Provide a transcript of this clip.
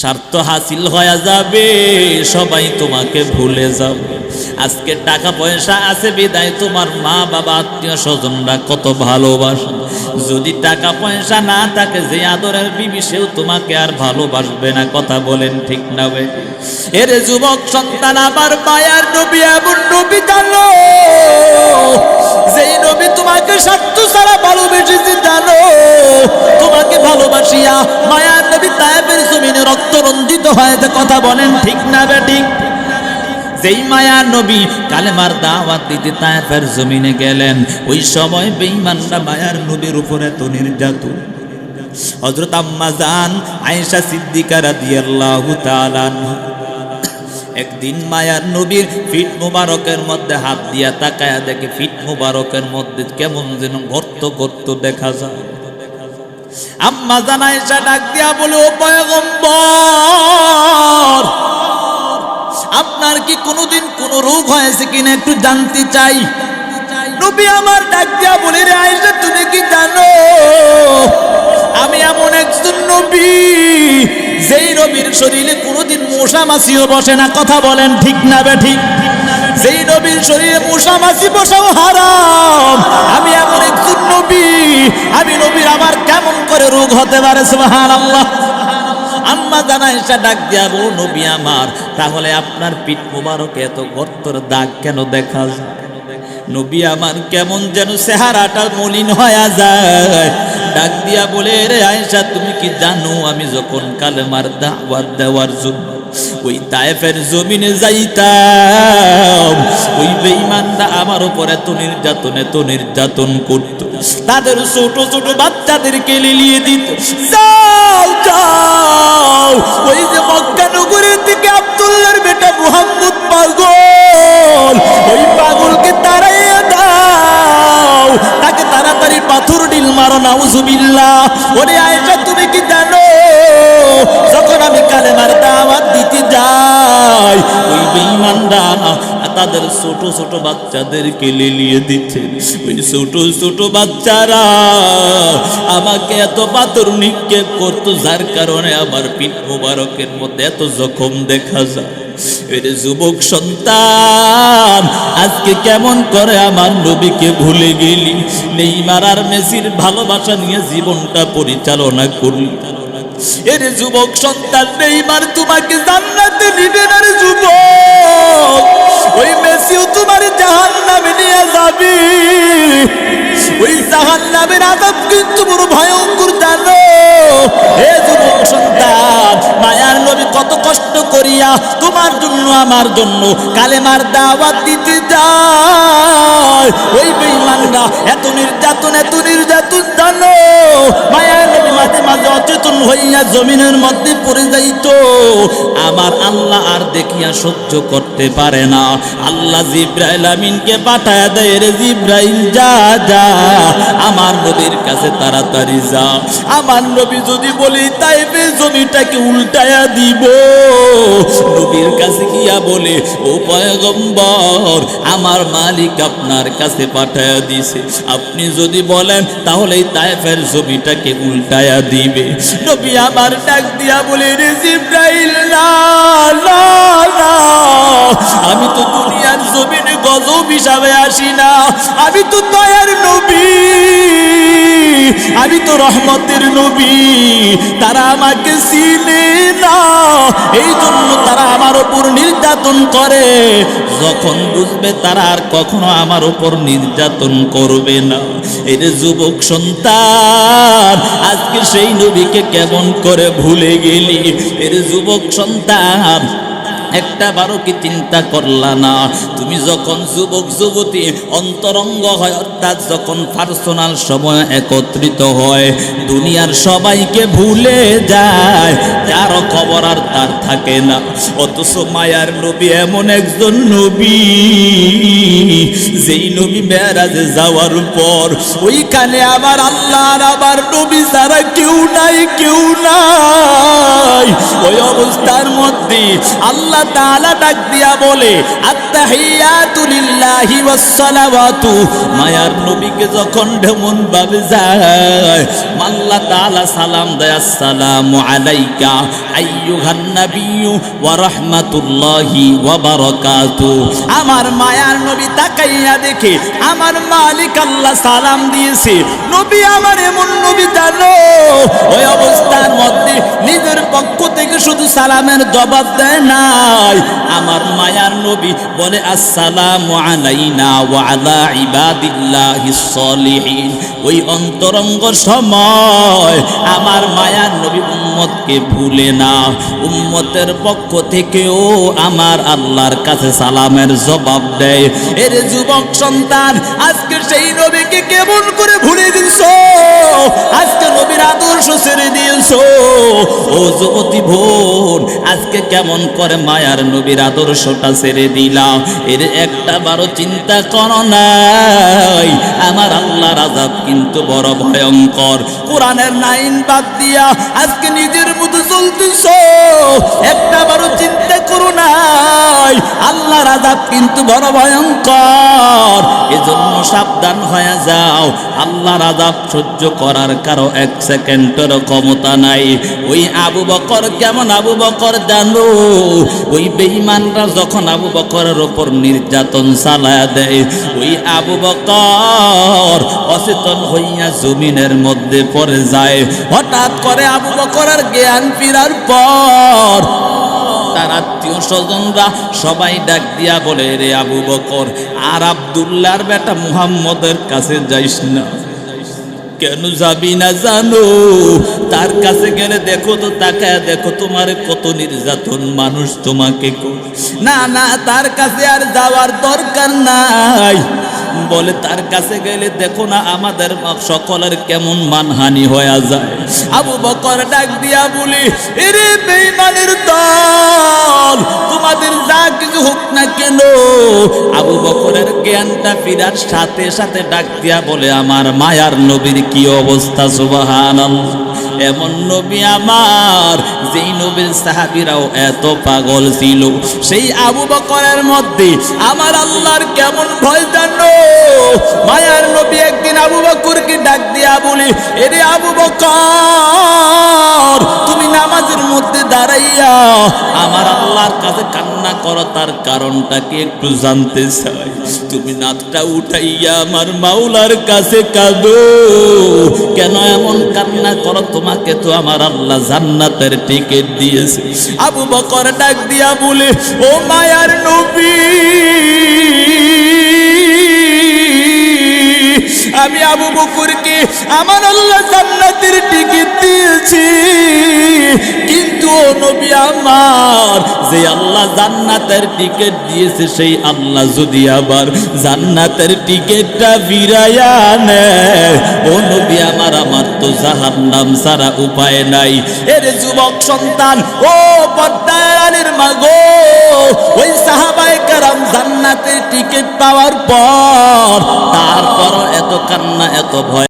স্বার্থ হাসিল হয়ে যাবে সবাই তোমাকে ভুলে যাবে। আজকে টাকা পয়সা আছে, বিদায়। তোমার মা, বাবা, আত্মীয় স্বজনরা কত ভালোবাসে। যদি টাকা পয়সা না থাকে, যে আদরের বিবি, সেও তোমাকে আর ভালোবাসবে না। কথা বলেন ঠিক না এর যুবক সন্তান আবার মায়ার নবী এমন নবী জানো। যেই নবী তোমাকে স্বার্থ ছাড়া ভালোবেসেছে জানো। তোমাকে ভালোবাসিয়া মায়ার নবী তায়েবের জমিনে রক্ত রঞ্জিত হয়েছে কথা বলেন ঠিক না বে, ঠিক। যেই মায়া নবী কালেমার দাওয়াত দিতে তায়েফের জমিনে গেলেন, ওই সময় বেঈমানরা মায়ার নবীর উপরে এত নির্যাতন। হযরত আম্মা জান, আয়েশা সিদ্দিকা রাদিয়াল্লাহু তাআলা একদিন মায়ার নবীর ফিট মুবারকের মধ্যে হাত দিয়া তাকায়া দেখে ফিট মুবারকের মধ্যে কেমন যেন গর্ত গর্ত দেখা যায়। আম্মা জানাইসা ডাক দিয়া বলে, ও পয়গম্বর আপনার কি কোনোদিন কোনো রোগ হয়েছে কিনা একটু জানতে চাই? নবী আমার ডাক বলে, রে আয়েশা, তুমি কি জানো? আমি এমন একজন নবী, যেই নবীর শরীরে কোনোদিন মশা মাছিও বসে না। কথা বলেন ঠিক না বে ঠিক? যেই নবীর শরীরে মশা মাছি বসাও হারাম। আমি এমন একজন নবী, আমি নবীর আমার কেমন করে রোগ হতে পারে? সুবহানাল্লাহ। আম্মা জানা এসে ডাক দিয়া বউ নবী আমার, তাহলে আপনার পিঠ মুবারকে এত গর্তর দাগ কেন দেখা নবী আমার, কেমন যেন চেহারাটা মলিন হয়ে যায়। ডাক দিয়া বলে, রে আয়েশা, তুমি কি জানো আমি যখন কালেমার দাওয়াত দেওয়ার জন্য ওই তায়েফের জমিনে যাইতাম। ওই বেঈমানরা আমার উপর এত নির্যাতন এত নির্যাতন করত। তাদের ছোট ছোট বাচ্চাদের বাচ্চাদেরকে লিলিয়ে দিত। যাও যাও। ওই যে মক্কা নগরীর দিকে আব্দুল্লাহর বেটা মুহাম্মদ পাগল। ওই পাগলকে তাদের ছোট ছোট বাচ্চাদেরকে লিলিয়ে দিচ্ছে ওই ছোট ছোট বাচ্চারা আমাকে এত পাথর নিক্ষেপ করতো, যার কারণে আমার পিঠ মোবারকের মধ্যে এত জখম দেখা যায়। এর যুবক সন্তান, আজকে কেমন করে আমার নবীকে ভুলে গেলি? নেইমার আর মেসির ভালোবাসা নিয়ে জীবনটা পরিচালনা করলি। এর যুবক সন্তান নেইমার তোমাকে জান্নাতে নিবে না রে যুবক। ওই মেসিও তোমার জাহান নামে নিয়ে যাবি। ওই জাহান নামের আজাব কিন্তু বড় ভয়ঙ্কর, জানো? হে যুবক সন্তান, মায়ার নবী কত কষ্ট করিয়া তোমার জন্য, আমার জন্য কালেমার দাওয়াত দিতে যায় ওই বেঈমানরা এত নির্যাতন, এত অচেতন হইয়া জমিনের মধ্যে পড়ে যাইতো। আমার আল্লাহ আর দেখিয়া সহ্য করতে পারে না। আল্লাহ জিব্রাইল আমিনকে পাঠায় দেয়, রে জিব্রাইল, যা যা, আমার নবীর কাছে তাড়াতাড়ি যা। আমার নবী যদি বলি তাইবে জমিটাকে উল্টায়া দিব। নবীর কাছে গিয়া বলে, ও পয়গম্বর, আমার মালিক আপনার কাছে পাঠায়া দিছে। আপনি যদি বলেন তাহলে তাইফের জমিটাকে উল্টায়া দিবে। নবী আমার ডাক দিয়া বলে, রে জিব্রাইল আমি তো দুনিয়ার জমিনে গজব হিসাবে আসি না। আমি তো দয়ার নবী, আমি তো রহমতের নবী। তারা আমাকে চিনে না এই জন্য তারা আমার উপর নির্যাতন করে। যখন বুঝবে তারা আর কখনো আমার উপর নির্যাতন করবে না। যে যুবক সন্তান, আজকে সেই নবীকে কেমন করে ভুলে গেলি? এর যুবক সন্তান একটা বারো কি চিন্তা করলা না? তুমি যখন যুবক, যুবতী, অন্তরঙ্গ হয়, অর্থাৎ যখন পার্সোনাল সময় একত্রিত হয়, দুনিয়ার সবাইকে ভুলে যায়, কারও খবর আর তার থাকে না। অথচ মায়ার নবী এমন একজন নবী, যেই নবী মেয়ারাজে যাওয়ার পর ওইখানে আবার আল্লাহর আবার নবী ছাড়া কেউ নাই কেউ নাই। অবস্থার মধ্যে আল্লাহ তাআলা ডাক দিয়া বলে, আত্তাহিয়াতু লিল্লাহি ওয়াসসালাওয়াতু। মায়ার নবীকে যখন ঢেমন ভাবে যায়, আল্লাহ তাআলা সালাম দেয়, আসসালামু আলাইকা আইয়ুহান নাবিয়্যু ওয়া রাহমাতুল্লাহি ওয়া বারাকাতু। আমার মায়ার নবী তাকাইয়া দেখে, আমার মালিক আল্লাহ সালাম দিয়েছে। নবী আমার এমন নবী জানো। ওই অবস্থার মধ্যে নিজের পক্ষ থেকে শুধু সালামের জবাব দেয় নাই। আমার মায়ার নবী বলে, আসসালামু আলাইনা ওয়া আলা ইবাদিল্লাহিস সলিহিন। ওই অন্তরঙ্গ সময় আমার মায়ার নবী উম্মতকে ভুলে না। উম্মতের পক্ষ থেকেও আমার আল্লাহর কাছে সালামের জবাব দেয়। এর যুবক সন্তান, আজকে সেই নবীকে কেমন করে ভুলে দিছো আজকে নবীর আদর্শ ছেড়ে দিয়েছ। ও যুবতী বোন আজকে কেমন করে মায়ার নবীর আদর্শটা ছেড়ে দিলাম? এর একটা বারো চিন্তা কর নাই। আমার আল্লাহর আজাব কিন্তু বড় ভয়ঙ্কর। কোরআনের নাইন বাদ দিয়া আজকে নিজের মতো চলতেছ। একটা বারো চিন্তা করো নাই। আল্লাহর আজাব কিন্তু বড় ভয়ঙ্কর। এজন্য সাবধান হয়ে যাও। আল্লাহর আজাব সহ্য করার কারও এক সেকেন্ডের ক্ষমতা নাই। ওই আবু বকর কেমন আবু বকর জানো ওই বেঈমানরা যখন আবু বকরের ওপর নির্যাতন চালায় দেয়, ওই আবু বকর অচেতন হইয়া জমিনের মধ্যে পড়ে যায়। হঠাৎ করে আবু বকরের জ্ঞান ফিরার পর তার আত্মীয় স্বজনরা সবাই ডাক দিয়া বলে, রে আবু বকর, আর আবদুল্লাহর বেটা মুহাম্মদের কাছে যাইস না। কেন যাবি না জানো? তার কাছে গেলে দেখো তো, তাকায় দেখো তোমার কত নির্যাতন মানুষ তোমাকে না না, তার কাছে আর যাওয়ার দরকার নাই। বলে, তার কাছে গেলে দেখো না আমাদের সকলের কেমন মানহানি হয়ে যায়। আবু বকর ডাক দিয়া বলি, এরে দল, তোমাদের যা কিছু হোক না কেন? আবু বকরের জ্ঞানটা ফিরার সাথে সাথে ডাক দিয়া বলে, আমার মায়ার নবীর কি অবস্থা সুবাহান এমন নবী আমার, যেই নবীর সাহাবিরাও এত পাগল ছিল। সেই আবু বকরের মধ্যে আমার আল্লাহর কেমন ভয় জানো? একদিন আবু বকরকে ডাক দিয়া বলি, এরে আবু বকর, তুমি নামাজের মধ্যে দাঁড়াইয়া আমার আল্লাহর কাছে কান্না করো, তার কারণটা কি একটু জানতে চাই? তুমি নাকটা উঠাইয়া আমার মাওলার কাছে কাঁদো। কেন এমন কান্না করো? তোমাকে তো আমার আল্লাহ জান্নাতের টিকিট দিয়েছে। আবু বকর ডাক দিয়া বলে, ও মায়ার নবী আমি আবু বকরকে আমার আল্লাহ জান্নাতের টিকিট দিয়েছি। কিন্তু ও নবী আমার, যে আল্লাহ জান্নাতের টিকিট দিয়েছে, সেই আল্লাহ যদি আবার জান্নাতের টিকিটটা ফিরাইয়া নেয়, ও নবী আমার আমার তো জাহান্নাম সারা উপায় নাই। এর যুবক সন্তান, ও পদ্মায়ের মাগো, ওই সাহাবায়ে কারাম জান্নাতের টিকিট পাওয়ার পর তারপর এত কান্না এত ভয়।